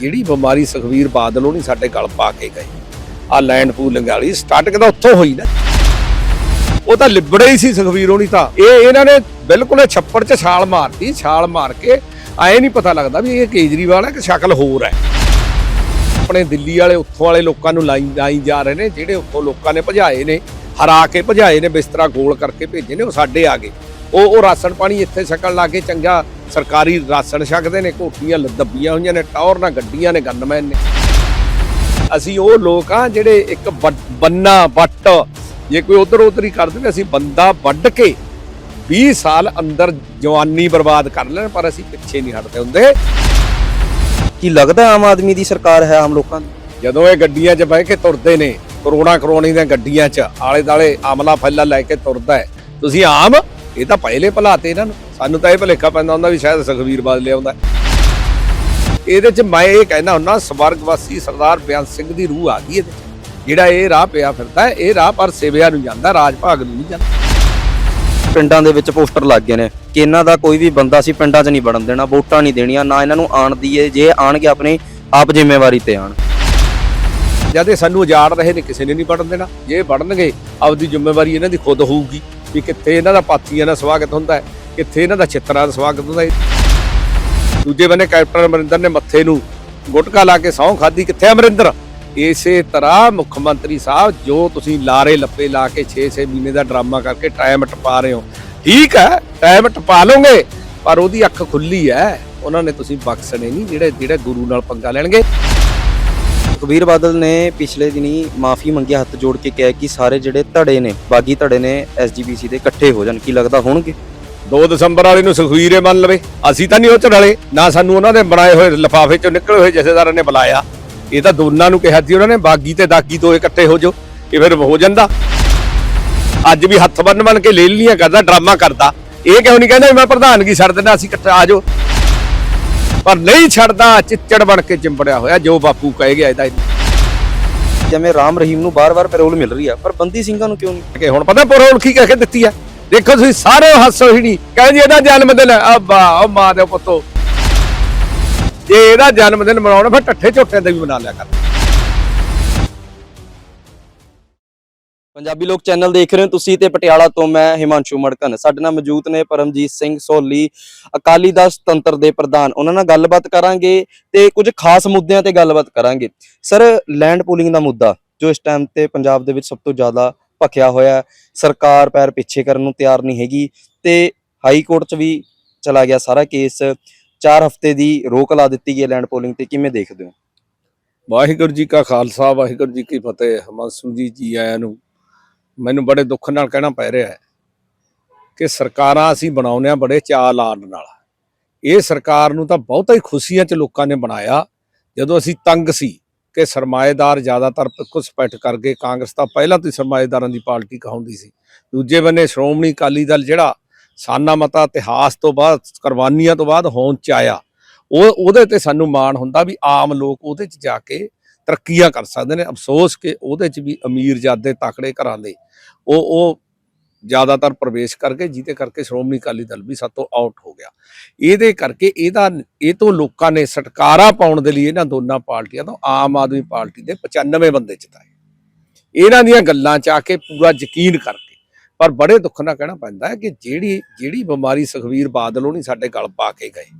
ਜਿਹੜੀ ਬਿਮਾਰੀ ਸੁਖਵੀਰ ਬਾਦਲ ਉਹ ਨਹੀਂ ਸਾਡੇ ਗਲ ਪਾ ਕੇ ਗਏ। ਆ ਲੈਂਡ ਪੂਲਿੰਗ ਵਾਲੀ ਸਟਾਰਟਿੰਗ ਤਾਂ ਉੱਥੋਂ ਹੋਈ ਨਾ। ਉਹ ਤਾਂ ਲਿਬੜੇ ਹੀ ਸੀ ਸੁਖਵੀਰ ਹੋਣੀ ਤਾਂ। ਇਹ ਇਹਨਾਂ ਨੇ ਬਿਲਕੁਲ ਛੱਪੜ 'ਚ ਛਾਲ ਮਾਰਤੀ, ਛਾਲ ਮਾਰ ਕੇ ਆਏ ਨਹੀਂ ਪਤਾ ਲੱਗਦਾ ਵੀ ਇਹ ਕੇਜਰੀਵਾਲ ਹੈ ਕਿ ਸ਼ਕਲ ਹੋਰ ਹੈ। ਆਪਣੇ ਦਿੱਲੀ ਵਾਲੇ, ਉੱਥੋਂ ਵਾਲੇ ਲੋਕਾਂ ਨੂੰ ਲਾਈ ਲਾਈ ਜਾ ਰਹੇ ਨੇ, ਜਿਹੜੇ ਉੱਥੋਂ ਲੋਕਾਂ ਨੇ ਭਜਾਏ ਨੇ, ਹਰਾ ਕੇ ਭਜਾਏ ਨੇ, ਬਿਸਤਰਾ ਗੋਲ ਕਰਕੇ ਭੇਜੇ ਨੇ, ਉਹ ਸਾਡੇ ਆ ਗਏ। ਉਹ ਉਹ ਰਾਸ਼ਨ ਪਾਣੀ ਇੱਥੇ ਛਕਣ ਲੱਗੇ ਚੰਗਾ ਸਰਕਾਰੀ ਰਾਸ਼ਨ ਛਕਦੇ ਨੇ ਕੋਠੀਆਂ ਲ- ਦੱਬੀਆਂ ਹੋਈਆਂ ਨੇ ਟੌਰ ਨਾਲ ਗੱਡੀਆਂ ਨੇ ਗਨਮੈਨ ਨੇ। ਅਸੀਂ ਉਹ ਲੋਕ ਆ ਜਿਹੜੇ ਇੱਕ ਬੰਨਾ ਵੱਟ ਜੇ ਕੋਈ ਉਧਰ ਉਧਰ ਹੀ ਕਰ ਦੇਵੇ ਅਸੀਂ ਬੰਦਾ ਵੱਢ ਕੇ 20 ਸਾਲ ਅੰਦਰ ਜਵਾਨੀ ਬਰਬਾਦ ਕਰ ਲੈਣ ਪਰ ਅਸੀਂ ਪਿੱਛੇ ਨਹੀਂ ਹਟਦੇ ਹੁੰਦੇ। ਕੀ ਲੱਗਦਾ ਆਮ ਆਦਮੀ ਦੀ ਸਰਕਾਰ ਹੈ ਆਮ ਲੋਕਾਂ ਦੀ? ਜਦੋਂ ਇਹ ਗੱਡੀਆਂ 'ਚ ਬਹਿ ਕੇ ਤੁਰਦੇ ਨੇ ਕਰੋਨਾ ਕਰੋਨੀ ਦੀਆਂ ਗੱਡੀਆਂ 'ਚ ਆਲੇ ਦਾਲੇ ਆਮਲਾ ਫੈਲਾ ਲੈ ਕੇ ਤੁਰਦਾ ਹੈ ਤੁਸੀਂ ਆਮ ਇਹ ਤਾਂ ਪਹਿਲੇ ਭਲਾਤੇ ਇਹਨਾਂ ਨੂੰ। ਸਾਨੂੰ ਤਾਂ ਇਹ ਭਲੇਖਾ ਪੈਂਦਾ ਹੁੰਦਾ ਵੀ ਸ਼ਾਇਦ ਸੁਖਵੀਰ ਬਾਦਲ ਲਿਆਉਂਦਾ ਇਹਦੇ 'ਚ ਮੈਂ ਇਹ ਕਹਿਣਾ ਹੁੰਦਾ ਸਵਰਗਵਾਸੀ ਸਰਦਾਰ ਬਿਆਨ ਸਿੰਘ ਦੀ ਰੂਹ ਆ ਗਈ ਇਹਦੇ 'ਚ। ਜਿਹੜਾ ਇਹ ਰਾਹ ਪਿਆ ਫਿਰਦਾ ਹੈ ਇਹ ਰਾਹ ਪਰ ਸੇਵਿਆ ਨੂੰ ਜਾਂਦਾ ਰਾਜ ਭਾਗ ਨੂੰ ਨਹੀਂ ਜਾਂਦਾ। ਪਿੰਡਾਂ ਦੇ ਵਿੱਚ ਪੋਸਟਰ ਲੱਗ ਗਏ ਨੇ ਕਿ ਇਹਨਾਂ ਦਾ ਕੋਈ ਵੀ ਬੰਦਾ ਸੀ ਪਿੰਡਾਂ 'ਚ ਨਹੀਂ ਵੜਨ ਦੇਣਾ ਵੋਟਾਂ ਨਹੀਂ ਦੇਣੀਆਂ ਨਾ ਇਹਨਾਂ ਨੂੰ ਆਣ ਦੀ ਏ ਜੇ ਆਣਗੇ ਆਪਣੀ ਆਪ ਜ਼ਿੰਮੇਵਾਰੀ ਤੇ ਆਣ ਜਦ ਇਹ ਸਾਨੂੰ ਉਜਾੜ ਰਹੇ ਨੇ ਕਿਸੇ ਨੇ ਨਹੀਂ ਪੜਨ ਦੇਣਾ। ਜੇ ਪੜਨਗੇ ਆਪਦੀ ਜ਼ਿੰਮੇਵਾਰੀ ਇਹਨਾਂ ਦੀ ਖੁਦ ਹੋਊਗੀ। ਵੀ ਕਿੱਥੇ ਇਹਨਾਂ ਦਾ ਪਾਥੀਆਂ ਦਾ ਸਵਾਗਤ ਹੁੰਦਾ ਹੈ, ਕਿੱਥੇ ਇਹਨਾਂ ਦਾ ਛਿੱਤਰਾਂ ਦਾ ਸਵਾਗਤ ਹੁੰਦਾ ਹੈ। ਦੂਜੇ ਬੰਨੇ ਕੈਪਟਨ ਅਮਰਿੰਦਰ ਨੇ ਮੱਥੇ ਨੂੰ ਗੁਟਕਾ ਲਾ ਕੇ ਸਹੁੰ ਖਾਦੀ ਕਿੱਥੇ ਅਮਰਿੰਦਰ? ਇਸੇ ਤਰ੍ਹਾਂ ਮੁੱਖ ਮੰਤਰੀ ਸਾਹਿਬ, ਜੋ ਤੁਸੀਂ ਲਾਰੇ ਲੱਪੇ ਲਾ ਕੇ 6-6 ਮਹੀਨੇ ਦਾ ਡਰਾਮਾ ਕਰਕੇ ਟਾਈਮ ਟਪਾ ਰਹੇ ਹੋ। ਠੀਕ ਹੈ, ਟਾਈਮ ਟਪਾ ਲਓਗੇ, ਪਰ ਉਹਦੀ ਅੱਖ ਖੁੱਲੀ ਹੈ। ਉਹਨਾਂ ਨੇ ਤੁਸੀਂ ਬਖਸ਼ਣੇ ਨਹੀਂ, ਜਿਹੜੇ ਜਿਹੜੇ ਗੁਰੂ ਨਾਲ ਪੰਗਾ ਲੈਣਗੇ। ਸੁਖਬੀਰ ਬਾਦਲ ਨੇ ਪਿਛਲੇ ਦਿਨੀ ਮਾਫੀ ਮੰਗੀ ਹੱਥ ਜੋੜ ਕੇ ਕਿਹਾ ਕਿ ਸਾਰੇ ਜਿਹੜੇ ਧੜੇ ਨੇ, ਬਾਗੀ ਧੜੇ ਨੇ ਐਸਜੀਪੀਸੀ ਦੇ ਇਕੱਠੇ ਹੋ ਜਾਣ। ਕੀ ਲੱਗਦਾ ਹੋਣਗੇ? 2 ਦਸੰਬਰ ਵਾਲੇ ਨੂੰ ਸੁਖਵੀਰੇ ਮੰਨ ਲਵੇ। ਅਸੀਂ ਤਾਂ ਨਹੀਂ ਉਹ ਚ ਨਾ ਸਾਨੂੰ ਉਹਨਾਂ ਦੇ ਬਣਾਏ ਹੋਏ ਲਿਫਾਫੇ ਚੋਂ ਨਿਕਲੇ ਹੋਏ ਜਥੇਦਾਰਾਂ ਨੇ ਬੁਲਾਇਆ। ਇਹ ਤਾਂ ਦੋਨਾਂ ਨੂੰ ਕਿਹਾ ਸੀ ਉਹਨਾਂ ਨੇ, ਬਾਗੀ ਤੇ ਦਾਗੀ ਤੋਂ ਇਕੱਠੇ ਹੋ ਜਾਓ, ਇਹ ਫਿਰ ਹੋ ਜਾਂਦਾ। ਅੱਜ ਵੀ ਹੱਥ ਬੰਨ ਬੰਨ ਕੇ ਲੈ ਲੀਆਂ ਕਰਦਾ, ਡਰਾਮਾ ਕਰਦਾ। ਇਹ ਕਿਉਂ ਨਹੀਂ ਕਹਿੰਦਾ ਮੈਂ ਪ੍ਰਧਾਨਗੀ ਛੱਡ ਦਿੰਦਾ, ਅਸੀਂ ਇਕੱਠੇ ਆ ਜਾਓ। ਪਰ ਨਹੀਂ ਛੱਡਦਾ ਚਿੱਚੜ ਬਣ ਕੇ ਚਿੰਬੜਿਆ ਹੋਇਆ ਜੋ ਬਾਪੂ ਕਹੇ ਗਿਆ ਇਹਦਾ। ਜਿਵੇਂ ਰਾਮ ਰਹੀਮ ਨੂੰ ਬਾਰ-ਬਾਰ ਪੈਰੋਲ ਮਿਲ ਰਹੀ ਆ ਪਰ ਬੰਦੀ ਸਿੰਘਾਂ ਨੂੰ ਕਿਉਂ ਨਹੀਂ? ਕਿ ਹੁਣ ਪਤਾ ਪਰੋਲ ਕੀ ਕਹਿ ਕੇ ਦਿੱਤੀ ਆ? ਦੇਖੋ ਤੁਸੀਂ ਸਾਰੇ ਹੱਸੋ ਹੀ ਨਹੀਂ ਕਹਿੰਦੀ ਇਹਦਾ ਜਨਮ ਦਿਨ ਆ ਬਾ ਉਹ ਮਾਂ ਦੇ ਪੁੱਤੋ। ਜੇ ਇਹਦਾ ਜਨਮ ਦਿਨ ਮਨਾਉਣਾ ਫਿਰ ਠੱਠੇ ਝੋਟਿਆਂ ਦਾ ਵੀ ਮਨਾ ਲਿਆ ਕਰ। ਪੰਜਾਬੀ ਲੋਕ ਚੈਨਲ ਦੇਖ ਰਹੇ ਹੋ ਤੁਸੀਂ ਤੇ ਪਟਿਆਲਾ ਤੋਂ ਮੈਂ ਹਿਮਾਂਸ਼ੂ ਮੜਕਨ ਸਾਡੇ ਨਾਲ ਮੌਜੂਦ ਨੇ ਪਰਮਜੀਤ ਸਿੰਘ ਸੋਲੀ, ਅਕਾਲੀ ਦਲ ਸੁਤੰਤਰ ਦੇ ਪ੍ਰਧਾਨ। ਉਹਨਾਂ ਨਾਲ ਗੱਲਬਾਤ ਕਰਾਂਗੇ ਤੇ ਕੁਝ ਖਾਸ ਮੁੱਦਿਆਂ ਤੇ ਗੱਲਬਾਤ ਕਰਾਂਗੇ। ਸਰ ਲੈਂਡ ਪੂਲਿੰਗ ਦਾ ਮੁੱਦਾ, ਜੋ ਇਸ ਟਾਈਮ ਤੇ ਪੰਜਾਬ ਦੇ ਵਿੱਚ ਸਭ ਤੋਂ ਜ਼ਿਆਦਾ ਭਖਿਆ ਹੋਇਆ ਸਰਕਾਰ ਪੈਰ ਪਿੱਛੇ ਕਰਨ ਨੂੰ ਤਿਆਰ ਨਹੀਂ ਹੈਗੀ ਤੇ ਹਾਈ ਕੋਰਟ 'ਚ ਵੀ ਚਲਾ ਗਿਆ ਸਾਰਾ ਕੇਸ। 4 ਹਫ਼ਤੇ ਦੀ ਰੋਕ ਲਾ ਦਿੱਤੀ ਗਈ ਹੈ ਲੈਂਡ ਪੋਲਿੰਗ ਤੇ, ਕਿਵੇਂ ਦੇਖਦੇ ਹੋ? ਵਾਹਿਗੁਰੂ ਜੀ ਕਾ ਖਾਲਸਾ, ਵਾਹਿਗੁਰੂ ਜੀ ਕੀ ਫਤਿਹ। ਹਮਾਂਸੂ ਜੀ ਜੀ ਆਇਆਂ ਨੂੰ ਮੈਨੂੰ ਬੜੇ ਦੁੱਖ ਨਾਲ ਕਹਿਣਾ ਪੈ ਰਿਹਾ ਹੈ ਕਿ ਸਰਕਾਰਾਂ ਅਸੀਂ ਬਣਾਉਂਦੇ ਹਾਂ ਬੜੇ ਚਾਅ ਲਾਣ ਨਾਲ। ਇਹ ਸਰਕਾਰ ਨੂੰ ਤਾਂ ਬਹੁਤਾ ਹੀ ਖੁਸ਼ੀਆਂ 'ਚ ਲੋਕਾਂ ਨੇ ਬਣਾਇਆ। ਜਦੋਂ ਅਸੀਂ ਤੰਗ ਸੀ ਕਿ ਸਰਮਾਏਦਾਰ ਜ਼ਿਆਦਾਤਰ ਘੁਸਪੈਠ ਕਰਕੇ ਕਾਂਗਰਸ ਤਾਂ ਪਹਿਲਾਂ ਤੋਂ ਹੀ ਸਰਮਾਏਦਾਰਾਂ ਦੀ ਪਾਰਟੀ ਕਹਾਉਂਦੀ ਸੀ। ਦੂਜੇ ਬੰਨੇ ਸ਼੍ਰੋਮਣੀ ਅਕਾਲੀ ਦਲ ਜਿਹੜਾ ਸਾਨਾ ਮਤਾ ਇਤਿਹਾਸ ਤੋਂ ਬਾਅਦ, ਕੁਰਬਾਨੀਆਂ ਤੋਂ ਬਾਅਦ ਹੋਂਦ ਚ ਆਇਆ। ਉਹ ਉਹਦੇ ਤੇ ਸਾਨੂੰ ਮਾਣ ਹੁੰਦਾ ਵੀ ਆਮ ਲੋਕ ਉਹਦੇ ਚ ਜਾ ਕੇ ਤਰੱਕੀਆਂ ਕਰ ਸਕਦੇ ਨੇ। ਅਫਸੋਸ ਕਿ ਉਹਦੇ ਚ ਵੀ ਅਮੀਰ ਜਾਦੇ ਤਾਕੜੇ ਘਰਾਂ ਦੇ ਉਹ ਉਹ ਜ਼ਿਆਦਾਤਰ ਪ੍ਰਵੇਸ਼ ਕਰਕੇ ਜਿਹਦੇ ਕਰਕੇ ਸ਼੍ਰੋਮਣੀ ਅਕਾਲੀ ਦਲ ਵੀ ਸਾਤੋਂ ਆਊਟ ਹੋ ਗਿਆ। ਇਹਦੇ ਕਰਕੇ ਇਹਦਾ, ਇਹ ਤੋਂ ਲੋਕਾਂ ਨੇ ਛਟਕਾਰਾ ਪਾਉਣ ਦੇ ਲਈ ਇਹਨਾਂ ਦੋਨਾਂ ਪਾਰਟੀਆਂ ਤੋਂ ਆਮ ਆਦਮੀ ਪਾਰਟੀ ਦੇ 95 ਬੰਦੇ ਜਿਤਾਏ। ਇਹਨਾਂ ਦੀਆਂ ਗੱਲਾਂ ਚ ਆ ਕੇ ਪੂਰਾ ਯਕੀਨ ਕਰਕੇ, ਪਰ ਬੜੇ ਦੁੱਖ ਨਾਲ ਕਹਿਣਾ ਪੈਂਦਾ ਹੈ ਕਿ ਜਿਹੜੀ ਜਿਹੜੀ ਬਿਮਾਰੀ ਸੁਖਵੀਰ ਬਾਦਲ ਉਹ ਨਹੀਂ ਸਾਡੇ ਗਲ ਪਾ ਕੇ ਗਏ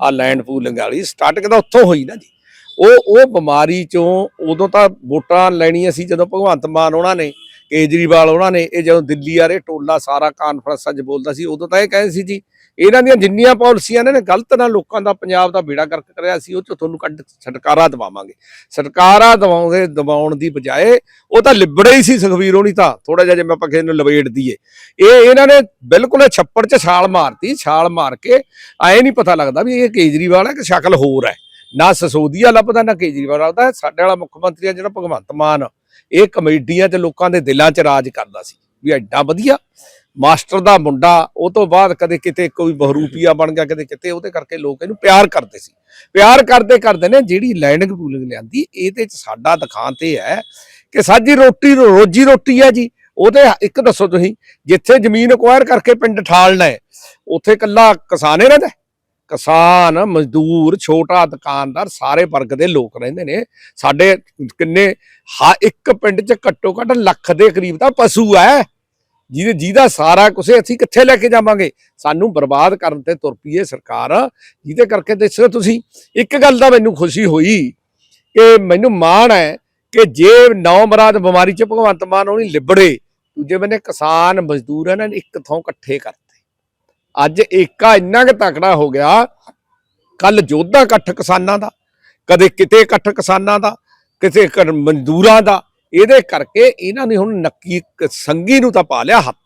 ਆ ਲੈਂਡ ਪੂਲਿੰਗ ਵਾਲੀ ਸਟਾਰਟਿੰਗ ਤਾਂ ਉੱਥੋਂ ਹੋਈ ਨਾ ਜੀ। ਉਹ ਉਹ ਬਿਮਾਰੀ ਚੋਂ ਉਦੋਂ ਤਾਂ ਵੋਟਾਂ ਲੈਣੀਆਂ ਸੀ ਜਦੋਂ ਭਗਵੰਤ ਮਾਨ ਉਹਨਾਂ ਨੇ, ਕੇਜਰੀਵਾਲ ਉਹਨਾਂ ਨੇ, ਇਹ ਜਦੋਂ ਦਿੱਲੀ ਆਰੇ ਟੋਲਾ ਸਾਰਾ ਕਾਨਫਰੰਸਾਂ 'ਚ ਬੋਲਦਾ ਸੀ, ਉਦੋਂ ਤਾਂ ਇਹ ਕਹਿੰਦੇ ਸੀ ਜੀ, ਇਹਨਾਂ ਦੀਆਂ ਜਿੰਨੀਆਂ ਪਾਲਿਸੀਆਂ ਨੇ ਗਲਤ ਨਾਲ ਲੋਕਾਂ ਦਾ ਪੰਜਾਬ ਦਾ ਬੇੜਾ ਗਰਕ ਕਰਿਆ ਸੀ, ਉਹ 'ਚੋਂ ਤੁਹਾਨੂੰ ਕੱਢ ਛਟਕਾਰਾ ਦਵਾਵਾਂਗੇ। ਸਰਕਾਰਾਂ ਦਵਾਉਂਦੇ, ਦਵਾਉਣ ਦੀ ਬਜਾਏ ਉਹ ਤਾਂ ਲਿਬੜੇ ਹੀ ਸੀ ਸੁਖਵੀਰ ਹੋਣੀ ਤਾਂ ਥੋੜਾ ਜਿਹਾ ਜਿਵੇਂ ਆਪਾਂ ਕਿਸੇ ਨੂੰ ਲਵੇੜ ਦਈਏ। ਇਹ ਇਹਨਾਂ ਨੇ ਬਿਲਕੁਲ ਛੱਪੜ 'ਚ ਛਾਲ ਮਾਰਤੀ, ਛਾਲ ਮਾਰ ਕੇ ਆਏ ਨਹੀਂ ਪਤਾ ਲੱਗਦਾ ਵੀ ਇਹ ਕੇਜਰੀਵਾਲ ਹੈ ਕਿ ਸ਼ਕਲ ਹੋਰ ਹੈ। ਨਾ ਸਸੋਦੀਆ ਲੱਭਦਾ, ਨਾ ਕੇਜਰੀਵਾਲ ਲੱਭਦਾ, ਸਾਡੇ ਵਾਲਾ ਮੁੱਖ ਮੰਤਰੀ ਆ ਜਿਹੜਾ ਭਗਵੰਤ ਮਾਨ। ਇਹ ਕਮੇਡੀਆਂ 'ਚ ਲੋਕਾਂ ਦੇ ਦਿਲਾਂ 'ਚ ਰਾਜ ਕਰਦਾ ਸੀ ਵੀ ਐਡਾ ਵਧੀਆ ਮਾਸਟਰ ਦਾ ਮੁੰਡਾ, ਉਹ ਤੋਂ ਬਾਅਦ ਕਦੇ ਕਿਤੇ ਕੋਈ ਬਹਰੂਪੀਆ ਬਣ ਗਿਆ, ਕਦੇ ਕਿਤੇ, ਉਹਦੇ ਕਰਕੇ ਲੋਕ ਇਹਨੂੰ ਪਿਆਰ ਕਰਦੇ ਸੀ। ਪਿਆਰ ਕਰਦੇ ਕਰਦੇ ਨੇ ਜਿਹੜੀ ਲੈਂਡਿੰਗ ਪੂਲਿੰਗ ਲਿਆਂਦੀ, ਇਹਦੇ 'ਚ ਸਾਡਾ ਦਿਖਾਂਤ ਇਹ ਹੈ ਕਿ ਸਾਡੀ ਰੋਟੀ ਰੋਜੀ ਰੋਟੀ ਹੈ ਜੀ। ਉਹਦੇ ਇੱਕ ਦੱਸੋ ਤੁਸੀਂ, ਜਿੱਥੇ ਜ਼ਮੀਨ ਅਕਵਾਇਰ ਕਰਕੇ ਪਿੰਡ ਠਾਲਣਾ ਹੈ, ਉੱਥੇ ਕੱਲਾ ਕਿਸਾਨ ਹੀ ਰਹਿੰਦਾ ਕਿਸਾਨ, ਮਜ਼ਦੂਰ, ਛੋਟਾ ਦੁਕਾਨਦਾਰ ਸਾਰੇ ਵਰਗ ਦੇ ਲੋਕ ਰਹਿੰਦੇ ਨੇ। ਸਾਡੇ ਕਿੰਨੇ ਹਾ, ਇੱਕ ਪਿੰਡ 'ਚ ਘੱਟੋ ਘੱਟ ਲੱਖ ਦੇ ਕਰੀਬ ਤਾਂ ਪਸ਼ੂ ਹੈ। ਜਿਹਦੇ, ਜਿਹਦਾ ਸਾਰਾ ਕੁਝ ਅਸੀਂ ਕਿੱਥੇ ਲੈ ਕੇ ਜਾਵਾਂਗੇ? ਸਾਨੂੰ ਬਰਬਾਦ ਕਰਨ ਤੇ ਤੁਰ ਪਈ ਹੈ ਸਰਕਾਰ। ਜਿਹਦੇ ਕਰਕੇ ਦੱਸੋ ਤੁਸੀਂ, ਇੱਕ ਗੱਲ ਦਾ ਮੈਨੂੰ ਖੁਸ਼ੀ ਹੋਈ ਕਿ ਮੈਨੂੰ ਮਾਣ ਹੈ ਕਿ ਜੇ ਨੌ ਮਰਾਦ ਬਿਮਾਰੀ 'ਚ ਭਗਵੰਤ ਮਾਨ ਉਹ ਨਹੀਂ ਲਿਬੜੇ, ਦੂਜੇ ਬੰਨੇ ਕਿਸਾਨ, ਮਜ਼ਦੂਰ ਇਹਨਾਂ ਨੇ ਇੱਕ ਥਾਂ ਇਕੱਠੇ ਕਰ ਅੱਜ ਏਕਾ ਇੰਨਾ ਕੁ ਤਕੜਾ ਹੋ ਗਿਆ ਕੱਲ ਜੋਧਾ ਇਕੱਠ ਕਿਸਾਨਾਂ ਦਾ, ਕਦੇ ਕਿਤੇ ਇਕੱਠ ਕਿਸਾਨਾਂ ਦਾ ਕਿਸੇ ਮਜ਼ਦੂਰਾਂ ਦਾ, ਇਹਦੇ ਕਰਕੇ ਇਹਨਾਂ ਨੇ ਹੁਣ ਨੱਕੀ ਇੱਕ ਸੰਗੀ ਨੂੰ ਤਾਂ ਪਾ ਲਿਆ ਹੱਥ।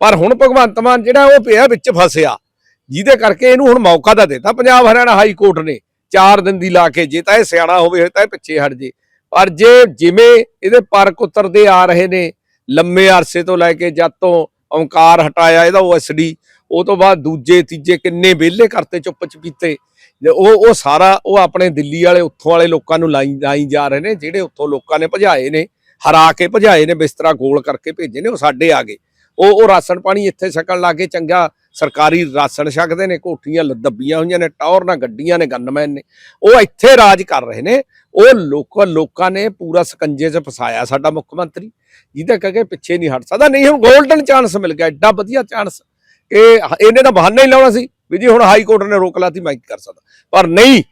ਪਰ ਹੁਣ ਭਗਵੰਤ ਮਾਨ ਜਿਹੜਾ ਉਹ ਪਿਆ ਵਿੱਚ ਫਸਿਆ, ਜਿਹਦੇ ਕਰਕੇ ਇਹਨੂੰ ਹੁਣ ਮੌਕਾ ਤਾਂ ਦਿੱਤਾ। ਪੰਜਾਬ ਹਰਿਆਣਾ ਹਾਈ ਕੋਰਟ ਨੇ 4 ਦਿਨ ਦੀ ਲਾ ਕੇ, ਜੇ ਤਾਂ ਇਹ ਸਿਆਣਾ ਹੋਵੇ ਤਾਂ ਇਹ ਪਿੱਛੇ ਹਟ ਜੇ। ਪਰ ਜੇ ਜਿਵੇਂ ਇਹਦੇ ਪਰਕ ਉਤਰਦੇ ਆ ਰਹੇ ਨੇ, ਲੰਮੇ ਅਰਸੇ ਤੋਂ ਲੈ ਕੇ ਜਦ ਤੋਂ ਓਂਕਾਰ ਹਟਾਇਆ, ਇਹਦਾ ਓਐਸਡੀ ਉਹ ਤੋਂ ਬਾਅਦ ਦੂਜੇ, ਤੀਜੇ ਕਿੰਨੇ ਵਿਹਲੇ ਕਰਤੇ ਚੁੱਪ ਚਪੀਤੇ ਜੇ ਉਹ ਉਹ ਸਾਰਾ, ਉਹ ਆਪਣੇ ਦਿੱਲੀ ਵਾਲੇ, ਉੱਥੋਂ ਵਾਲੇ ਲੋਕਾਂ ਨੂੰ ਲਾਈ ਲਾਈ ਜਾ ਰਹੇ ਨੇ, ਜਿਹੜੇ ਉੱਥੋਂ ਲੋਕਾਂ ਨੇ ਭਜਾਏ ਨੇ, ਹਰਾ ਕੇ ਭਜਾਏ ਨੇ, ਬਿਸਤਰਾ ਗੋਲ ਕਰਕੇ ਭੇਜੇ ਨੇ ਉਹ ਸਾਡੇ ਆ ਗਏ ਉਹ ਉਹ ਰਾਸ਼ਨ ਪਾਣੀ ਇੱਥੇ ਛਕਣ ਲੱਗੇ ਚੰਗਾ ਸਰਕਾਰੀ ਰਾਸ਼ਨ ਛਕਦੇ ਨੇ, ਕੋਠੀਆਂ ਦੱਬੀਆਂ ਹੋਈਆਂ ਨੇ ਟੌਰ ਨਾਲ ਗੱਡੀਆਂ ਨੇ, ਗਨਮੈਨ ਨੇ। ਉਹ ਇੱਥੇ ਰਾਜ ਕਰ ਰਹੇ ਨੇ, ਉਹ ਲੋਕਾਂ ਲੋਕਾਂ ਨੇ ਪੂਰਾ ਸਕੰਜੇ 'ਚ ਫਸਾਇਆ ਸਾਡਾ ਮੁੱਖ ਮੰਤਰੀ, ਜਿਹਦੇ ਕਰਕੇ ਪਿੱਛੇ ਨਹੀਂ ਹਟ ਸਕਦਾ। ਨਹੀਂ, ਹੁਣ 골ਡਨ ਚਾਂਸ ਮਿਲ ਗਿਆ ਐਡਾ ਵਧੀਆ ਚਾਂਸ ਕਿ ਇਹਨੇ ਤਾਂ ਬਹਾਨਾ ਹੀ ਲਾਉਣਾ ਸੀ ਵੀ ਜੀ ਹੁਣ ਹਾਈ ਕੋਰਟ ਨੇ ਰੋਕ ਲਾਤੀ, ਮੈਂ ਕੀ ਕਰ ਸਕਦਾ? ਪਰ ਨਹੀਂ,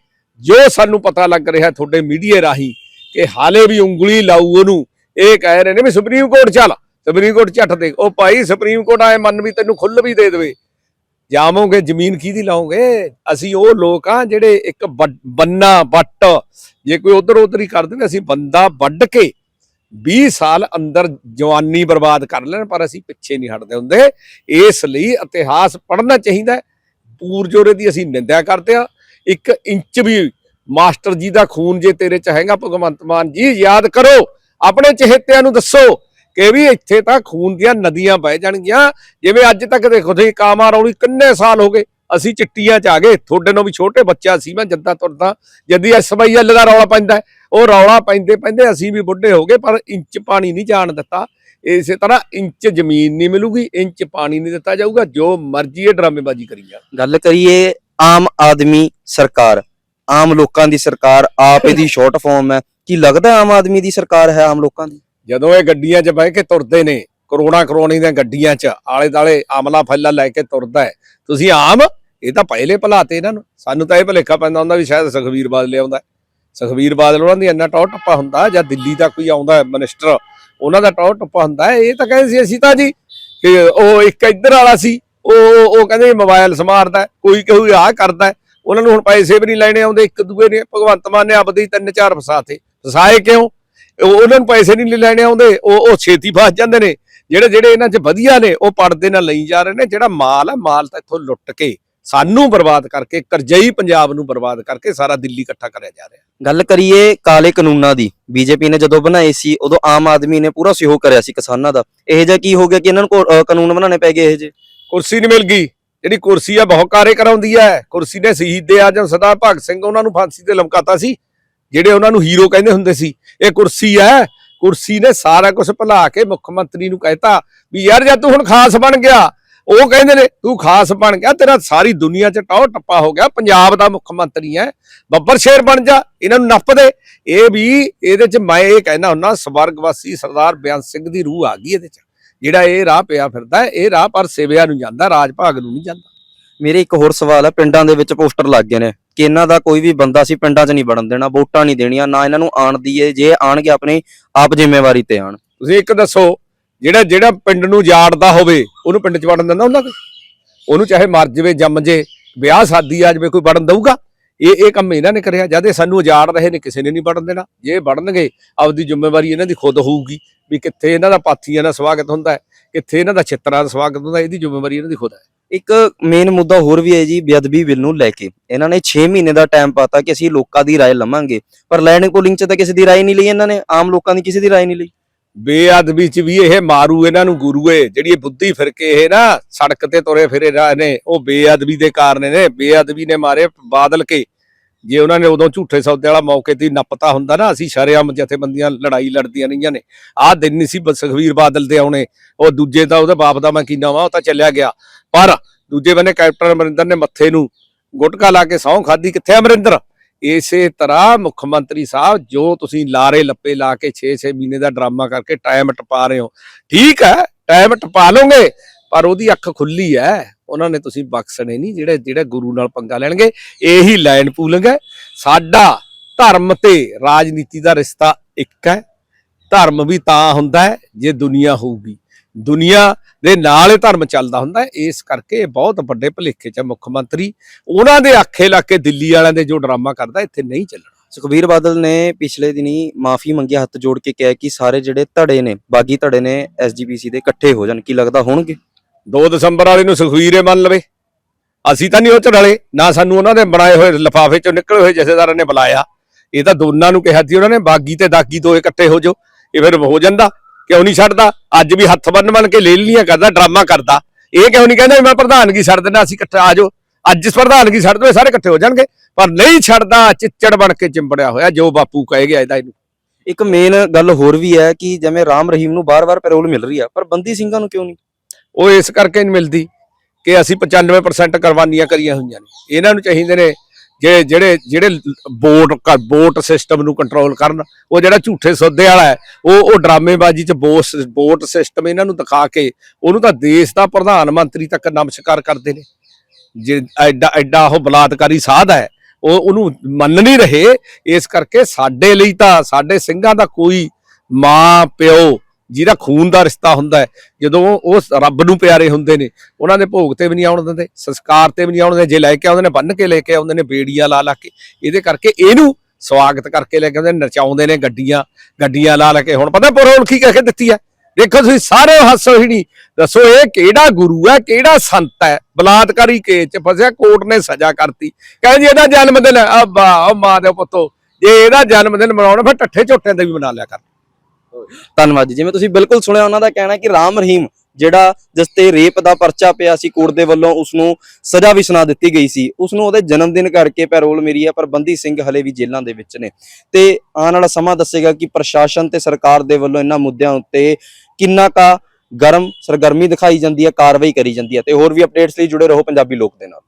ਜੋ ਸਾਨੂੰ ਪਤਾ ਲੱਗ ਰਿਹਾ ਤੁਹਾਡੇ ਮੀਡੀਆ ਰਾਹੀਂ ਕਿ ਹਾਲੇ ਵੀ ਉਂਗਲੀ ਲਾਊ ਉਹਨੂੰ, ਇਹ ਕਹਿ ਰਹੇ ਨੇ ਵੀ ਸੁਪਰੀਮ ਕੋਰਟ ਚੱਲ, ਸੁਪਰੀਮ ਕੋਰਟ ਝੱਟ ਦੇ ਉਹ ਭਾਈ ਸੁਪਰੀਮ ਕੋਰਟ ਆਏ ਮਨ ਵੀ ਤੈਨੂੰ ਖੁੱਲ ਵੀ ਦੇ ਦੇਵੇ। ਜਾਵੋਗੇ, ਜ਼ਮੀਨ ਕਿਹਦੀ ਲਾਓਗੇ? ਅਸੀਂ ਉਹ ਲੋਕ ਆ ਜਿਹੜੇ ਇੱਕ ਬੰਨਾ ਵੱਟ, ਜੇ ਕੋਈ ਉਧਰ ਉਧਰ ਹੀ ਕਰ ਦੇਵੇ, ਅਸੀਂ ਬੰਦਾ ਵੱਢ ਕੇ 20 ਸਾਲ ਅੰਦਰ ਜਵਾਨੀ ਬਰਬਾਦ ਕਰ ਲੈਣ, ਪਰ ਅਸੀਂ ਪਿੱਛੇ ਨਹੀਂ ਹਟਦੇ ਹੁੰਦੇ। ਇਸ ਲਈ ਇਤਿਹਾਸ ਪੜ੍ਹਨਾ ਚਾਹੀਦਾ ਪੂਰਜੋਰੇ ਦੀ ਅਸੀਂ ਨਿੰਦਿਆ ਕਰਦੇ ਆ ਇੱਕ ਇੰਚ ਵੀ ਮਾਸਟਰ ਜੀ ਦਾ ਖੂਨ ਜੇ ਤੇਰੇ ਚ ਹੈਗਾ, ਭਗਵੰਤ ਮਾਨ ਜੀ, ਯਾਦ ਕਰੋ, ਆਪਣੇ ਚਹੇਤਿਆਂ ਨੂੰ ਦੱਸੋ ਕਿ ਵੀ ਇੱਥੇ ਤਾਂ ਖੂਨ ਦੀਆਂ ਨਦੀਆਂ ਵਹਿ ਜਾਣਗੀਆਂ। ਜਿਵੇਂ ਅੱਜ ਤੱਕ ਦੇਖੋ ਤੁਸੀਂ ਕਾਮਾ ਰੌਲੀ ਕਿੰਨੇ ਸਾਲ ਹੋ ਗਏ? ਅਸੀਂ ਚਿੱਟੀਆਂ ਚ ਆ ਗਏ। ਤੁਹਾਡੇ ਨੂੰ ਵੀ ਛੋਟੇ ਬੱਚਾ ਸੀ, ਮੈਂ ਜੱਦਾ ਤੁਰਦਾ। ਜਦੀ ਐਸਵਾਈਐਲ ਦਾ ਰੌਲਾ ਪੈਂਦਾ ਉਹ ਰੌਲਾ ਪੈਂਦੇ ਪੈਂਦੇ ਅਸੀਂ ਵੀ ਬੁੱਢੇ ਹੋ ਗਏ ਪਰ ਇੰਚ ਪਾਣੀ ਨਹੀਂ ਜਾਣ ਦਿੱਤਾ। ਇਸੇ ਤਰ੍ਹਾਂ ਇੰਚ ਜ਼ਮੀਨ ਨਹੀਂ ਮਿਲੂਗੀ ਇੰਚ ਪਾਣੀ ਨਹੀਂ ਦਿੱਤਾ ਜਾਊਗਾ ਜੋ ਮਰਜ਼ੀ ਇਹ ਡਰਾਮੇਬਾਜ਼ੀ ਕਰੀ ਜਾ ਗੱਲ ਕਰੀਏ ਆਮ ਆਦਮੀ ਸਰਕਾਰ ਆਮ ਲੋਕਾਂ ਦੀ ਸਰਕਾਰ ਆਪ ਇਹਦੀ ਸ਼ਾਰਟ ਫਾਰਮ ਹੈ। ਕੀ ਲੱਗਦਾ ਆਮ ਆਦਮੀ ਦੀ ਸਰਕਾਰ ਹੈ ਆਮ ਲੋਕਾਂ ਦੀ? ਜਦੋਂ ਇਹ ਗੱਡੀਆਂ 'ਚ ਬਹਿ ਕੇ ਤੁਰਦੇ ਨੇ ਕਰੋਨਾ ਕਰੋਨੀ ਦੀਆਂ ਗੱਡੀਆਂ 'ਚ ਆਲੇ ਦਾਲੇ ਆਮਲਾ ਫੈਲਾ ਲੈ ਕੇ ਤੁਰਦਾ ਹੈ ਤੁਸੀਂ ਆਮ ਇਹ ਤਾਂ ਪਹਿਲੇ ਭਲਾਤੇ ਇਹਨਾਂ ਨੂੰ ਸਾਨੂੰ ਤਾਂ ਇਹ ਭਲੇਖਾ ਪੈਂਦਾ ਹੁੰਦਾ ਵੀ ਸ਼ਾਇਦ ਸੁਖਵੀਰ ਬਾਦਲ ਆਉਂਦਾ। ਸੁਖਵੀਰ ਬਾਦਲ ਉਹਨਾਂ ਦੀ ਇੰਨਾ ਟੌਰ ਟੱਪਾ ਹੁੰਦਾ ਜਾਂ ਦਿੱਲੀ ਦਾ ਕੋਈ ਆਉਂਦਾ ਮਿਨਿਸਟਰ ਉਹਨਾਂ ਦਾ ਟੌਰ ਟੱਪਾ ਹੁੰਦਾ ਇਹ ਤਾਂ ਕਹਿੰਦੇ ਸੀ ਅਸੀਂ ਤਾਂ ਜੀ ਕਿ ਉਹ ਇੱਕ ਇੱਧਰ ਵਾਲਾ ਸੀ, ਉਹ ਉਹ ਕਹਿੰਦੇ ਮੋਬਾਈਲ ਸਮਾਰਦਾ ਕੋਈ ਕੋਈ ਆਹ ਕਰਦਾ ਉਹਨਾਂ ਨੂੰ ਹੁਣ ਪੈਸੇ ਵੀ ਨਹੀਂ ਲੈਣੇ ਆਉਂਦੇ, ਇੱਕ ਦੂਏ ਨੇ, ਭਗਵੰਤ ਮਾਨ ਨੇ ਆਪਦੇ ਤਿੰਨ ਚਾਰ ਫਸਾਤੇ ਫਸਾਏ ਕਿਉਂ? ਉਹਨਾਂ ਨੂੰ ਪੈਸੇ ਨਹੀਂ ਲੈਣੇ ਆਉਂਦੇ, ਉਹ ਉਹ ਛੇਤੀ ਫਸ ਜਾਂਦੇ ਨੇ। ਜਿਹੜੇ ਜਿਹੜੇ ਇਹਨਾਂ 'ਚ ਵਧੀਆ ਨੇ, ਉਹ ਪੜਦੇ ਨਾਲ ਲਈ ਜਾ ਰਹੇ ਨੇ, ਜਿਹੜਾ ਮਾਲ ਹੈ, ਮਾਲ ਤਾਂ ਇੱਥੋਂ ਲੁੱਟ ਕੇ ਸਾਨੂੰ ਬਰਬਾਦ ਕਰਕੇ ਕਰਜ਼ਈ ਪੰਜਾਬ ਨੂੰ ਬਰਬਾਦ ਕਰਕੇ ਸਾਰਾ ਦਿੱਲੀ ਇਕੱਠਾ ਕਰਿਆ ਜਾ ਰਿਹਾ। ਗੱਲ ਕਰੀਏ ਕਾਲੇ ਕਾਨੂੰਨਾਂ ਦੀ ਬੀਜੇਪੀ ਨੇ ਜਦੋਂ ਬਣਾਏ ਸੀ ਉਦੋਂ ਆਮ ਆਦਮੀ ਨੇ ਪੂਰਾ ਸਹਿਯੋਗ ਕਰਿਆ ਸੀ ਕਿਸਾਨਾਂ ਦਾ। ਇਹ ਜਿਹਾ ਕੀ ਹੋ ਗਿਆ ਕਿ ਇਹਨਾਂ ਨੂੰ ਕੋ- ਕਾਨੂੰਨ ਬਣਾਉਣੇ ਪੈ ਗਏ ਇਹ ਜੇ ਕੁਰਸੀ ਨਹੀਂ ਮਿਲ ਗਈ। ਜਿਹੜੀ ਕੁਰਸੀ ਆ ਬਹੁਤ ਕਾਰੇ ਕਰਾਉਂਦੀ ਹੈ ਕੁਰਸੀ ਨੇ ਸ਼ਹੀਦ ਆਜਮ ਸਰਦਾਰ ਭਗਤ ਸਿੰਘ ਉਹਨਾਂ ਨੂੰ ਫਾਂਸੀ ਤੇ ਲਮਕਾਤਾ ਸੀ ਜਿਹੜੇ ਉਹਨਾਂ ਨੂੰ ਹੀਰੋ ਕਹਿੰਦੇ ਹੁੰਦੇ ਸੀ। ਇਹ ਕੁਰਸੀ ਹੈ ਕੁਰਸੀ ਨੇ ਸਾਰਾ ਕੁਝ ਭੁਲਾ ਕੇ ਮੁੱਖ ਮੰਤਰੀ ਨੂੰ ਕਹਿਤਾ ਵੀ ਯਾਰ ਜੇ ਤੂੰ ਹੁਣ ਖਾਸ ਬਣ ਗਿਆ ਉਹ ਕਹਿੰਦੇ ਨੇ ਤੂੰ ਖਾਸ ਬਣ ਗਿਆ ਤੇਰਾ ਸਾਰੀ ਦੁਨੀਆ 'ਚ ਟੌਰ ਟੱਪਾ ਹੋ ਗਿਆ ਪੰਜਾਬ ਦਾ ਮੁੱਖ ਮੰਤਰੀ ਹੈ ਬੱਬਰ ਸ਼ੇਰ ਬਣ ਜਾ ਇਹਨਾਂ ਨੂੰ ਨੱਪ ਦੇ। ਇਹ ਵੀ ਇਹਦੇ 'ਚ ਮੈਂ ਇਹ ਕਹਿਣਾ ਹੁੰਨਾ ਸਵਰਗਵਾਸੀ ਸਰਦਾਰ ਬਿਆਨ ਸਿੰਘ ਦੀ ਰੂਹ ਆ ਗਈ ਇਹਦੇ 'ਚ। ਜਿਹੜਾ ਇਹ ਰਾਹ ਪਿਆ ਫਿਰਦਾ ਇਹ ਰਾਹ ਪਰ ਸੇਵਿਆ ਨੂੰ ਜਾਂਦਾ ਰਾਜ ਭਾਗ ਨੂੰ ਨਹੀਂ ਜਾਂਦਾ। ਮੇਰੇ ਇੱਕ ਹੋਰ ਸਵਾਲ ਹੈ ਪਿੰਡਾਂ ਦੇ ਵਿੱਚ ਪੋਸਟਰ ਲੱਗ ਗਏ ਨੇ ਕਿ ਇਹਨਾਂ ਦਾ ਕੋਈ ਵੀ ਬੰਦਾ ਸੀ ਪਿੰਡਾਂ 'ਚ ਨਹੀਂ ਵੜਨ ਦੇਣਾ ਵੋਟਾਂ ਨਹੀਂ ਦੇਣੀਆਂ ਨਾ ਇਹਨਾਂ ਨੂੰ ਆਣ ਦੀ ਏ ਜੇ ਆਣਗੇ ਆਪਣੀ ਆਪ ਜ਼ਿੰਮੇਵਾਰੀ ਤੇ ਆਣ ਤੁਸੀਂ ਇੱਕ ਦੱਸੋ ਜਿਹੜਾ ਜਿਹੜਾ ਪਿੰਡ ਨੂੰ ਜਾੜਦਾ ਹੋਵੇ ਉਹਨੂੰ ਪਿੰਡ 'ਚ ਵੜਨ ਦਿੰਦਾ ਹੁੰਦਾ ਕੋਈ ਉਹਨੂੰ ਚਾਹੇ ਮਰ ਜਾਵੇ ਜੰਮ ਜੇ ਵਿਆਹ ਸ਼ਾਦੀ ਆ ਜਾਵੇ ਕੋਈ ਵੜਨ ਦਊਗਾ ਇਹ ਇਹ ਕੰਮ ਇਹਨਾਂ ਨੇ ਕਰਿਆ ਜਦ ਇਹ ਸਾਨੂੰ ਉਜਾੜ ਰਹੇ ਨੇ ਕਿਸੇ ਨੇ ਨਹੀਂ ਵੜਨ ਦੇਣਾ ਜੇ ਇਹ ਵੜਨਗੇ ਆਪਦੀ ਜ਼ਿੰਮੇਵਾਰੀ ਇਹਨਾਂ ਦੀ ਖੁਦ ਹੋਊਗੀ ਵੀ ਕਿੱਥੇ ਇਹਨਾਂ ਦਾ ਪਾਥੀਆਂ ਦਾ ਸਵਾਗਤ ਹੁੰਦਾ ਹੈ ਕਿੱਥੇ ਇਹਨਾਂ ਦਾ ਛਿੱਤਰਾਂ ਦਾ ਸਵਾਗਤ ਹੁੰਦਾ ਇਹਦੀ ਜ਼ਿੰਮੇਵਾਰੀ ਇਹਨਾਂ ਦੀ ਖੁਦ ਹੈ ਇੱਕ ਮੇਨ ਮੁੱਦਾ ਹੋਰ ਵੀ ਹੈ ਜੀ ਬੇਅਦਬੀ ਬਿੱਲ ਨੂੰ ਲੈ ਕੇ ਇਹਨਾਂ ਨੇ 6 ਮਹੀਨੇ ਦਾ ਟਾਈਮ ਪਾਤਾ ਕਿ ਅਸੀਂ ਲੋਕਾਂ ਦੀ رائے ਲਵਾਂਗੇ ਪਰ ਲੈਂਡ ਪੋਲਿੰਗ 'ਚ ਤਾਂ ਕਿਸੇ ਦੀ رائے ਨਹੀਂ ਲਈ ਇਹਨਾਂ ਨੇ ਆਮ ਲੋਕਾਂ ਦੀ ਕਿਸੇ ਦੀ رائے ਨਹੀਂ ਲਈ ਬੇਅਦਬੀ ਚ ਵੀ ਇਹ ਮਾਰੂ ਇਹਨਾਂ ਨੂੰ ਗੁਰੂਏ, ਜਿਹੜੀ ਇਹ ਬੁੱਧੀ ਫਿਰਕੇ ਇਹ ਨਾ ਸੜਕ ਤੇ ਤੁਰੇ ਫਿਰੇ ਰਹੇ ਨੇ, ਉਹ ਬੇਅਦਬੀ ਦੇ ਕਾਰਨ ਨੇ, ਬੇਅਦਬੀ ਨੇ ਮਾਰੇ ਬਾਦਲ ਕੇ। ਜੇ ਉਹਨਾਂ ਨੇ ਉਦੋਂ ਝੂਠੇ ਸੌਦੇ ਵਾਲਾ ਮੌਕੇ ਤੇ ਨੱਪਤਾ ਹੁੰਦਾ ਨਾ, ਅਸੀਂ ਸ਼ਰੇਆਮ ਜਥੇਬੰਦੀਆਂ ਲੜਾਈ ਲੜਦੀਆਂ ਰਹੀਆਂ ਨੇ। ਆਹ ਦਿਨ ਨਹੀਂ ਸੀ ਬ- ਸੁਖਬੀਰ ਬਾਦਲ ਦੇ ਆਉਣੇ। ਉਹ ਦੂਜੇ ਦਾ ਉਹਦਾ ਬਾਪ ਦਾ ਮੈਂ ਕੀ ਵਾ, ਉਹ ਤਾਂ ਚੱਲਿਆ ਗਿਆ। ਪਰ ਦੂਜੇ ਬੰਨੇ ਕੈਪਟਨ ਅਮਰਿੰਦਰ ਨੇ ਮੱਥੇ ਨੂੰ ਗੁਟਕਾ ਲਾ ਕੇ ਸਹੁੰ ਖਾਦੀ ਕਿੱਥੇ ਅਮਰਿੰਦਰ? ਇਸੇ ਤਰ੍ਹਾਂ ਮੁੱਖ ਮੰਤਰੀ ਸਾਹਿਬ, ਜੋ ਤੁਸੀਂ ਲਾਰੇ ਲੱਪੇ ਲਾ ਕੇ 6-6 ਮਹੀਨੇ ਦਾ ਡਰਾਮਾ ਕਰਕੇ ਟਾਈਮ ਟਪਾ ਰਹੇ ਹੋ। ਠੀਕ ਹੈ ਟਾਈਮ ਟਪਾ ਲੋਗੇ ਪਰ ਉਹਦੀ ਅੱਖ ਖੁੱਲੀ ਹੈ। ਉਹਨਾਂ ਨੇ ਤੁਸੀਂ ਬਖਸ਼ਣੇ ਨਹੀਂ, ਜਿਹੜੇ ਜਿਹੜੇ ਗੁਰੂ ਨਾਲ ਪੰਗਾ ਲੈਣਗੇ, ਇਹੀ ਲਾਈਨ ਪੂਲਿੰਗ ਹੈ। ਸਾਡਾ ਧਰਮ ਤੇ ਰਾਜਨੀਤੀ ਦਾ ਰਿਸ਼ਤਾ ਇੱਕ ਹੈ। ਧਰਮ ਵੀ ਤਾਂ ਹੁੰਦਾ ਹੈ, ਜੇ ਦੁਨੀਆ ਹੋਊਗੀ। ਦੁਨੀਆ ਦੇ ਨਾਲ ਇਹ ਧਰਮ ਚੱਲਦਾ ਹੁੰਦਾ ਇਸ ਕਰਕੇ ਇਹ ਬਹੁਤ ਵੱਡੇ ਭਲੇਖੇ ਚ ਮੁੱਖ ਮੰਤਰੀ। ਉਹਨਾਂ ਦੇ ਆਖੇ ਲਾ ਕੇ ਦਿੱਲੀ ਵਾਲਿਆਂ ਦੇ ਜੋ ਡਰਾਮਾ ਕਰਦਾ ਇੱਥੇ ਨਹੀਂ ਚੱਲਣਾ। ਸੁਖਬੀਰ ਬਾਦਲ ਨੇ ਪਿਛਲੇ ਦਿਨੀ ਮਾਫੀ ਮੰਗੀ ਹੱਥ ਜੋੜ ਕੇ ਕਿਹਾ ਕਿ ਸਾਰੇ ਜਿਹੜੇ ਧੜੇ ਨੇ ਬਾਗੀ ਧੜੇ ਨੇ ਐਸਜੀਪੀਸੀ ਦੇ ਇਕੱਠੇ ਹੋ ਜਾਣ। ਕੀ ਲੱਗਦਾ ਹੋਣਗੇ? 2 ਦਸੰਬਰ ਵਾਲੇ ਨੂੰ ਸੁਖਵੀਰੇ ਮੰਨ ਲਵੇ। ਅਸੀਂ ਤਾਂ ਨਹੀਂ ਉਹ ਚ ਰਲੇ ਨਾ ਸਾਨੂੰ ਉਹਨਾਂ ਦੇ ਬਣਾਏ ਹੋਏ ਲਿਫਾਫੇ ਚੋਂ ਨਿਕਲੇ ਹੋਏ ਜਥੇਦਾਰਾਂ ਨੇ ਬੁਲਾਇਆ। ਇਹ ਤਾਂ ਦੋਨਾਂ ਨੂੰ ਕਿਹਾ ਸੀ ਉਹਨਾਂ ਨੇ ਬਾਗੀ ਤੇ ਦਾਗੀ ਦੋ ਇਕੱਠੇ ਹੋ ਜਾਓ ਇਹ ਫਿਰ ਹੋ ਜਾਂਦਾ। ਕਿਉਂ ਨਹੀਂ ਛੱਡਦਾ? ਅੱਜ ਵੀ ਹੱਥ ਬੰਨ ਬੰਨ ਕੇ ਲੇਲੀਆਂ ਕਰਦਾ ਡਰਾਮਾ ਕਰਦਾ। ਇਹ ਕਿਉਂ ਨਹੀਂ ਕਹਿੰਦਾ ਮੈਂ ਪ੍ਰਧਾਨਗੀ ਛੱਡ ਦਿੰਦਾ ਅਸੀਂ ਇਕੱਠੇ ਆ ਜਾਓ। ਅੱਜ ਪ੍ਰਧਾਨਗੀ ਛੱਡ ਦੋ ਸਾਰੇ ਇਕੱਠੇ ਹੋ ਜਾਣਗੇ। ਪਰ ਨਹੀਂ ਛੱਡਦਾ ਚਿੱਚੜ ਬਣ ਕੇ ਚਿੰਬੜਿਆ ਹੋਇਆ ਜੋ ਬਾਪੂ ਕਹੇ ਗਿਆ ਇਹਦਾ ਇਹਨੂੰ। ਇੱਕ ਮੇਨ ਗੱਲ ਹੋਰ ਵੀ ਹੈ ਕਿ ਜਿਵੇਂ ਰਾਮ ਰਹੀਮ ਨੂੰ ਬਾਰ-ਬਾਰ ਪੈਰੋਲ ਮਿਲ ਰਹੀ ਆ ਪਰ ਬੰਦੀ ਸਿੰਘਾਂ ਨੂੰ ਕਿਉਂ ਨਹੀਂ? ਉਹ ਇਸ ਕਰਕੇ ਨਹੀਂ ਮਿਲਦੀ ਕਿ ਅਸੀਂ 95% ਕੁਰਬਾਨੀਆਂ ਕਰੀਆਂ ਹੋਈਆਂ ਨੇ। ਇਹਨਾਂ ਨੂੰ ਚਾਹੀਦੇ ਨੇ ਜੇ ਜਿਹੜੇ ਜਿਹੜੇ ਵੋਟ ਕ- ਵੋਟ ਸਿਸਟਮ ਨੂੰ ਕੰਟਰੋਲ ਕਰਨ, ਉਹ ਜਿਹੜਾ ਝੂਠੇ ਸੌਦੇ ਵਾਲਾ ਹੈ, ਉਹ ਉਹ ਡਰਾਮੇਬਾਜ਼ੀ ਚ ਬੋਸ ਵੋਟ ਸਿਸਟਮ ਇਹਨਾਂ ਨੂੰ ਦਿਖਾ ਕੇ, ਉਹਨੂੰ ਤਾਂ ਦੇਸ਼ ਦਾ ਪ੍ਰਧਾਨ ਮੰਤਰੀ ਤੱਕ ਨਮਸਕਾਰ ਕਰਦੇ ਨੇ। ਜੇ ਐਡਾ ਐਡਾ ਉਹ ਬਲਾਤਕਾਰੀ ਸਾਧ ਹੈ, ਉਹ, ਉਹਨੂੰ ਮੰਨ ਨਹੀਂ ਰਹੇ, ਇਸ ਕਰਕੇ ਸਾਡੇ ਲਈ ਤਾਂ, ਸਾਡੇ ਸਿੰਘਾਂ ਦਾ ਕੋਈ ਮਾਂ, ਪਿਓ ਜਿਹਦਾ ਖੂਨ ਦਾ ਰਿਸ਼ਤਾ ਹੁੰਦਾ ਹੈ, ਜਦੋਂ ਉਹ ਰੱਬ ਨੂੰ ਪਿਆਰੇ ਹੁੰਦੇ ਨੇ, ਉਹਨਾਂ ਦੇ ਭੋਗ ਤੇ ਵੀ ਨਹੀਂ ਆਉਣ ਦਿੰਦੇ, ਸੰਸਕਾਰ ਤੇ ਵੀ ਨਹੀਂ ਆਉਣ ਦਿੰਦੇ, ਜੇ ਲੈ ਕੇ ਆਉਂਦੇ ਨੇ, ਬੰਨ ਕੇ ਲੈ ਕੇ ਆਉਂਦੇ ਨੇ, ਬੇੜੀਆਂ ਲਾ ਲਾ ਕੇ, ਇਹਦੇ ਕਰਕੇ ਇਹਨੂੰ ਸਵਾਗਤ ਕਰਕੇ ਲੈ ਕੇ ਆਉਂਦੇ ਨਚਾਉਂਦੇ ਨੇ ਗੱਡੀਆਂ ਗੱਡੀਆਂ ਲਾ ਲਾ ਕੇ, ਹੁਣ ਪਤਾ ਪਰ ਕੀ ਕਹਿ ਕੇ ਦਿੱਤੀ ਹੈ, ਦੇਖੋ ਤੁਸੀਂ ਸਾਰੇ ਹੱਸੋ ਹੀ ਨਹੀਂ ਦੱਸੋ ਇਹ ਕਿਹੜਾ ਗੁਰੂ ਹੈ, ਕਿਹੜਾ ਸੰਤ ਹੈ, ਬਲਾਤਕਾਰੀ ਕੇਸ ਚ ਫਸਿਆ, ਕੋਰਟ ਨੇ ਸਜ਼ਾ ਕਰਤੀ, ਕਹਿੰਦੇ ਜੀ ਇਹਦਾ ਜਨਮ ਦਿਨ ਹੈ, ਅੱਬਾ, ਉਹ ਮਾਂ ਦੇ ਪੁੱਤੋ, ਜੇ ਇਹਦਾ ਜਨਮ ਦਿਨ ਮਨਾਉਣਾ, ਫਿਰ ਠੱਠੇ ਝੋਟਿਆਂ ਦੇ ਵੀ ਮਨਾ ਲਿਆ ਕਰ ਧੰਨਵਾਦ ਜੀ। ਜਿਵੇਂ ਤੁਸੀਂ ਬਿਲਕੁਲ ਸੁਣਿਆ ਉਹਨਾਂ ਦਾ ਕਹਿਣਾ ਕਿ ਰਾਮ ਰਹੀਮ, ਜਿਹੜਾ ਜਿਸ ਤੇ ਰੇਪ ਦਾ ਪਰਚਾ ਪਿਆ ਸੀ ਕੋਰਟ ਦੇ ਵੱਲੋਂ ਉਸ ਨੂੰ ਸਜ਼ਾ ਵੀ ਸੁਣਾ ਦਿੱਤੀ ਗਈ ਸੀ। ਉਸ ਨੂੰ ਉਹਦੇ ਜਨਮ ਦਿਨ ਕਰਕੇ ਪੈਰੋਲ ਮਿਲੀ ਹੈ, ਪਰ ਬੰਦੀ ਸਿੰਘ ਹਲੇ ਵੀ ਜੇਲ੍ਹਾਂ ਦੇ ਵਿੱਚ ਨੇ। ਤੇ ਆਉਣ ਵਾਲਾ ਸਮਾਂ ਦੱਸੇਗਾ ਕਿ ਪ੍ਰਸ਼ਾਸਨ ਤੇ ਸਰਕਾਰ ਦੇ ਵੱਲੋਂ ਇਹਨਾਂ ਮੁੱਦਿਆਂ ਉੱਤੇ ਕਿੰਨਾ ਕਾ ਗਰਮ, ਸਰਗਰਮੀ ਦਿਖਾਈ ਜਾਂਦੀ ਹੈ, ਕਾਰਵਾਈ ਕਰੀ ਜਾਂਦੀ ਹੈ। ਤੇ ਹੋਰ ਵੀ ਅਪਡੇਟਸ ਲਈ ਜੁੜੇ ਰਹੋ ਪੰਜਾਬੀ ਲੋਕ ਦੇ ਨਾਲ।